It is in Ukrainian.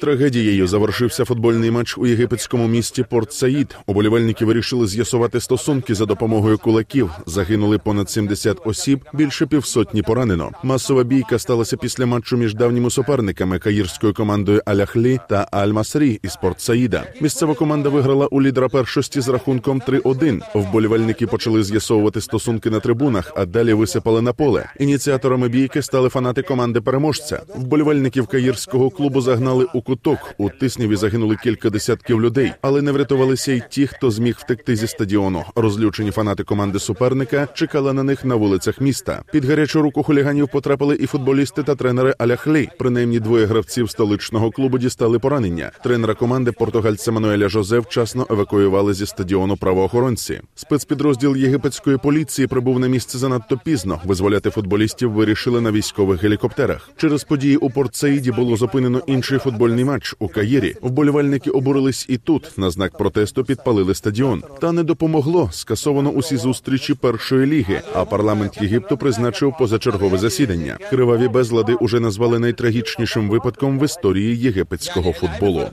Трагедією завершився футбольний матч у єгипетському місті Порт Саїд. Уболівальники вирішили з'ясувати стосунки за допомогою кулаків. Загинули понад 70 осіб, більше півсотні поранено. Масова бійка сталася після матчу між давніми суперниками каїрською командою Аляхлі та Аль-Масрі із Порт Саїда. Місцева команда виграла у лідера першості з рахунком 3-1. Вболівальники почали з'ясовувати стосунки на трибунах, а далі висипали на поле. Ініціаторами бійки стали фанати команди переможця. Вболівальників каїрського клубу загнали у куток. У тисніві загинули кілька десятків людей, але не врятувалися й ті, хто зміг втекти зі стадіону. Розлючені фанати команди суперника чекали на них на вулицях міста. Під гарячу руку хуліганів потрапили і футболісти та тренери Аляхлі. Принаймні двоє гравців столичного клубу дістали поранення. Тренера команди португальця Мануеля Жозе вчасно евакуювали зі стадіону правоохоронці. Спецпідрозділ єгипетської поліції прибув на місце занадто пізно. Визволяти футболістів вирішили на військових гелікоптерах. Через події у Порт Саїді було зупинено інший футбольний матч у Каїрі. Вболівальники обурились і тут. На знак протесту підпалили стадіон. Та не допомогло. Скасовано усі зустрічі першої ліги. А парламент Єгипту призначив позачергове засідання. Криваві безлади уже назвали найтрагічнішим випадком в історії єгипетського футболу.